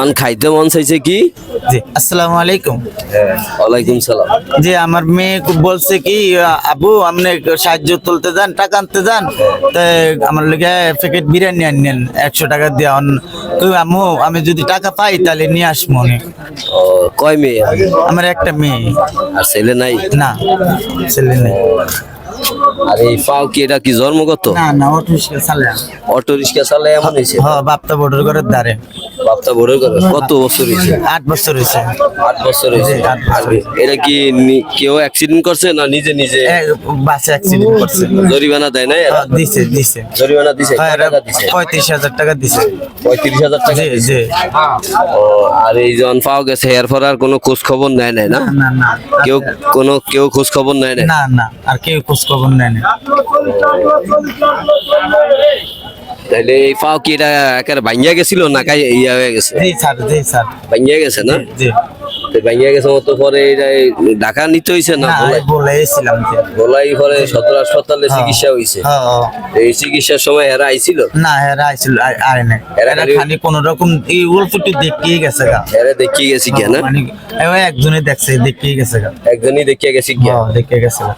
আন খাইতে মন চাইছে কি? জি আসসালামু আলাইকুম। ওয়ালাইকুম সালাম। আমার মেয়ে বলছে কি আবু আপনি সাহায্য তুলতে যান টাকা আনতে যান। তাই আমার প্যাকেট বিরিয়ানি আনেন একশো টাকা দিয়ে কই আম্মু আমি যদি টাকা পাই তাহলে নিয়ে আসব কয় মেয়ে? আমার একটা মেয়ে। আর ছেলে নাই? না ছেলে নেই। আর এই পাও কি এটা কি জন্মগত? না না অটো রিক্সা চালে অটো রিক্সা চালে এমন হয়েছে? হ বাপ্তা বর্ডার ঘরের বাপটা বড় করে কত বছর হয়েছে? আট বছর হয়েছে। আট বছর হয়েছে। আর এটা কি কেউ অ্যাক্সিডেন্ট করছে না নিজে নিজে? বাসে অ্যাক্সিডেন্ট করছে। জরিমানা দেয় না? হ্যাঁ, দিছে দিছে। জরিমানা দিছে? হ্যাঁ, দিছে? পঁয়ত্রিশ হাজার টাকা দিছে। পঁয়ত্রিশ হাজার টাকা দিছে। আর এই জন পাওয়া গেছে এরপর আর কোনো খোঁজ খবর নেয় নাই না? কেউ কোনো কেউ খোঁজ খবর নেয় নাই? না না আর কেউ খোঁজ খবর নেয় তাহলে এই কি এটা গেছিল না কাই ইয়া হয়ে গেছে? জি স্যার জি স্যার। গেছে না? জি তো গেছে মতো পরে এটা ঢাকা নিতে হয়েছে না না ভোলাই? আমি বলে এসেছিলাম যে। ভোলাই পরে সদর হাসপাতালে হ্যাঁ। চিকিৎসা হ্যাঁ, হ্যাঁ। এই চিকিৎসার সময় আইছিল? না আইছিল আরে খালি- খালি কোন রকম এই অল্প একটু দেখিয়ে গেছে গা। দেখিয়ে গেছি মানে একজনে দেখছে দেখিয়ে গেছে গা। একজনই দেখিয়ে গেছি দেখিয়ে গেছে গা।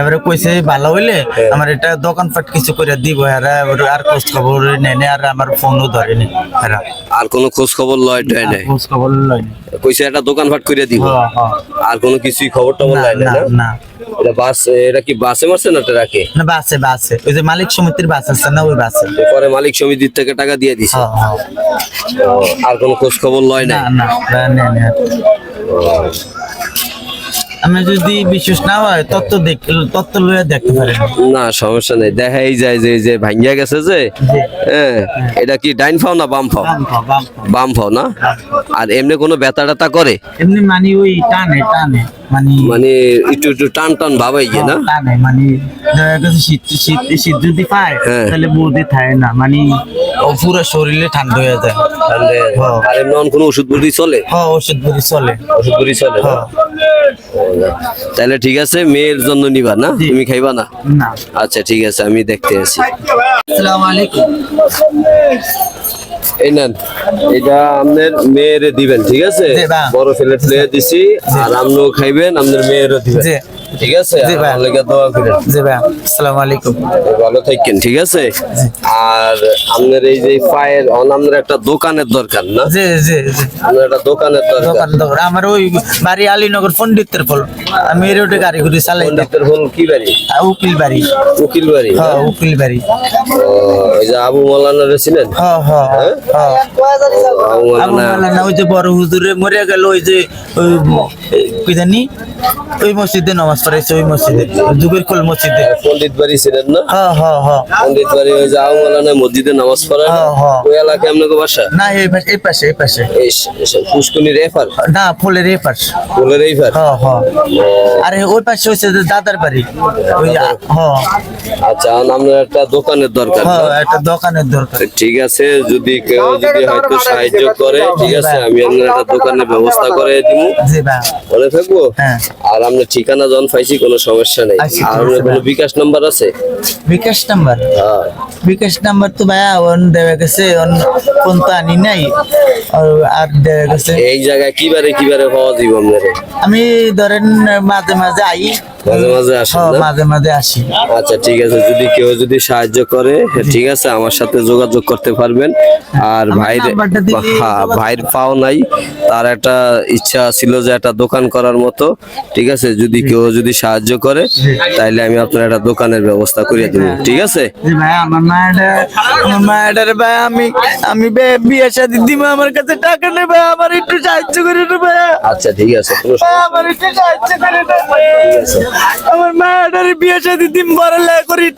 এবারে কইছে ভালো হইলে আমার এটা দোকানপাট কিছু করে দিব এরা আর খোঁজ খবর নেয় না, আর আমার ফোনও ধরেনি এরা আর কোনো খোঁজ খবর লয় টয় নাই? খোঁজ খবর লয়নি কইছে একটা দোকান ফাট করে দিব। হ্যাঁ, হ্যাঁ। আর কোনো কিছুই খবর টবর লয় না না? এটা বাস এটা কি বাসে মারছে না ট্রাকে? না বাসে বাসে। ওই যে মালিক সমিতির বাস আছে না ওই বাসে। পরে মালিক সমিতির থেকে টাকা দিয়ে দিছে। হ্যাঁ হ্যাঁ। আর কোনো খোঁজ খবর লয় না না, না, না। আমি যদি বিশ্বাস না হয় তত্ত্ব দেখ তত্ত্ব লইয়া দেখতে পারেন। না সমস্যা নেই। দেখাই যায় যে যে ভাঙ্গিয়া গেছে যে হ্যাঁ এটা কি ডাইন ফাও না বাম ফাও? বাম ফাও না? আর এমনি কোনো ব্যথা ট্যাথা করে? এমনি মানে ওই টানে টানে মানে মানে একটু একটু টান টান ভাবাই গিয়ে না? টানে মানে দেখা গেছে শীত শীত শীত যদি পায় হ্যাঁ। তাহলে বৌদি থাকে না। মানে পুরো শরীরে ঠান্ডা হয়ে যায়। তাহলে হ্যাঁ। আর এমনি কোনো ওষুধ বুদ্ধি চলে? হ্যাঁ ওষুধ বুড়ি চলে। ওষুধ বুদ্ধি চলে হ্যাঁ। তাহলে ঠিক আছে মেয়ের জন্য নিবা না? তুমি খাইবা না? আচ্ছা ঠিক আছে আমি দেখতে আছি আসসালামু আলাইকুম। এই নেন এটা আপনার মেয়েরে দিবেন ঠিক আছে? বড় প্লেট প্লেয়ে দিছি আর আপনিও খাইবেন আপনার মেয়েরও দিবেন। ঠিক আছে? জি। আমার লেগে দোয়া করেন। জি ভাই আসসালামু আলাইকুম। ভালো থাকেন ঠিক আছে? আর আপনার এই যে পায়ের অন আপনার একটা দোকানের দরকার না? জি জি জি। আপনার একটা দোকানের দরকার। দোকান দোকান আমার ওই বাড়ি আলীনগর পন্ডিতের ফল আমি এই রোডে গাড়ি ঘুরি চালাই পণ্ডিতের হল কি বাড়ি? উকিল বাড়ি। উকিল বাড়ি হ্যাঁ উকিল বাড়ি। ওই যে আবু মৌলানা ছিলেন হ্যাঁ হ্যাঁ হ্যাঁ? আবু আবু মাওলানা ওই যে বড় হুজুরে মরে গেল ওই যে ওই কি জানি? ওই মসজিদে নামাজ পড়াইছে ওই মসজিদে যুগের খোল মসজিদে। পণ্ডিত বাড়ি ছিলেন না? হ্যাঁ হ্যাঁ হ্যাঁ। পণ্ডিত বাড়ি ওই যে আবু মসজিদে নামাজ পড়ায় হ্যাঁ, হ্যাঁ। ওই এলাকায় আপনাকে বাসা? না এই পাশে এই পাশে এই পাশে। পুষ্কুনির এফার না ফুলের পাশ। ফুলের এইফার হ্যাঁ হ্যাঁ। আরে ওই পাশে হচ্ছে যে দাদার বাড়ি। ওই হ্যাঁ। আচ্ছা আপনার একটা দোকানের দরকার হ্যাঁ একটা দোকানের দরকার। ঠিক আছে যদি কেউ যদি হয়তো সাহায্য করে ঠিক আছে আমি আপনার একটা দোকানের ব্যবস্থা করে দিব জি ভাই। মনে থাকব? হ্যাঁ। আর আমরা ঠিকানা জন পাইছি কোনো সমস্যা নেই। আচ্ছা, আর ঠিক কোনো বিকাশ নাম্বার আছে? বিকাশ নাম্বার? হ্যাঁ। বিকাশ নাম্বার তো ভাইয়া অন দেওয়া গেছে অন কোন তো আনি নাই আর দেবে দেওয়া গেছে। এই জায়গায় কিবারে কিবারে পাওয়া দিব আপনার? আমি ধরেন মাঝে মাঝে আই মাঝে মাঝে আসেন হ্যাঁ, মাঝে মাঝে আসি। আচ্ছা ঠিক আছে। যদি কেউ যদি সাহায্য করে ঠিক আছে আমার সাথে যোগাযোগ করতে পারবেন। আর ভাইয়ের হ্যাঁ ভাইয়ের পাও নাই। তার একটা ইচ্ছা ছিল যে একটা দোকান করার মতো। ঠিক আছে যদি কেউ যদি সাহায্য করে তাইলে আমি আপনার একটা দোকানের ব্যবস্থা করে দিব। ঠিক আছে? ভাই আমার মায়ের আমার মায়ের ভাই আমি আমি বিয়ে শাদি দিব আমার কাছে টাকা নেই ভাই আমার একটু সাহায্য করে ভাই আচ্ছা ঠিক আছে আমার একটু সাহায্য করে দে ভাই। আমার মায়ের বিয়ে সাথে দিন বড় লেখা করি।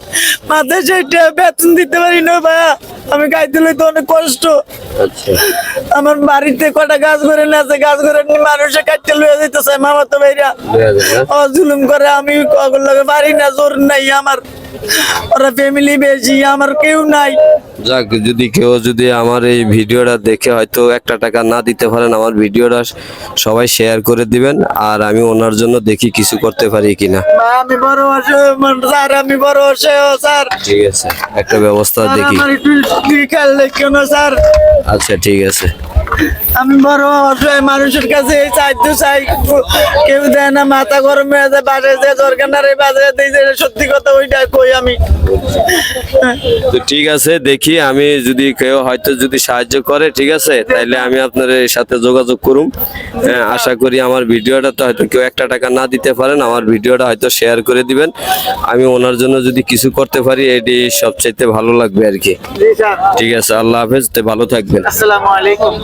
মাথায় সেটা বেতন দিতে পারি না ভাইয়া আমি গাইতে লইতে অনেক কষ্ট। আচ্ছা। আমার বাড়িতে কটা গাছ করে না আছে গাছ করে নিয়ে মানুষে কাটতে লইয়া যাইতেছে মামা তো ভাইরা। দুই হাজার না? ও জুলুম করে আমি কগল লাগে বাড়ি না জোর নাই আমার। ওরা ফ্যামিলি বেশি আমার কেউ নাই। যাক যদি কেউ যদি আমার এই ভিডিওটা দেখে হয়তো একটা টাকা না দিতে পারেন আমার ভিডিওটা সবাই শেয়ার করে দিবেন আর আমি ওনার জন্য দেখি কিছু করতে পারি কিনা। আমি বড় স্যার আমি বড় স্যার। ঠিক আছে একটা ব্যবস্থা দেখি। আমার একটু দিকে খেয়াল রেখো না স্যার। আচ্ছা ঠিক আছে। আমি বড় অসহায় মানুষের কাছে এই সাহায্য চাই। কেউ দেয় না মাথা গরম হয়ে যায় বাজে যে দরকার না রে বাজে দিই যে সত্যি কথা ওইটা কই আমি? তো ঠিক আছে দেখি আমি যদি কেউ হয়তো যদি সাহায্য করে ঠিক আছে? তাইলে আমি আপনার সাথে যোগাযোগ করুম। হ্যাঁ, আশা করি আমার ভিডিওটা তো হয়তো কেউ একটা টাকা না দিতে পারেন আমার ভিডিওটা হয়তো শেয়ার করে দিবেন। আমি ওনার জন্য যদি কিছু করতে পারি এটি সবচাইতে ভালো লাগবে আর কি। ঠিক আছে আল্লাহ হাফেজ ভালো থাকবেন। আসসালামু আলাইকুম।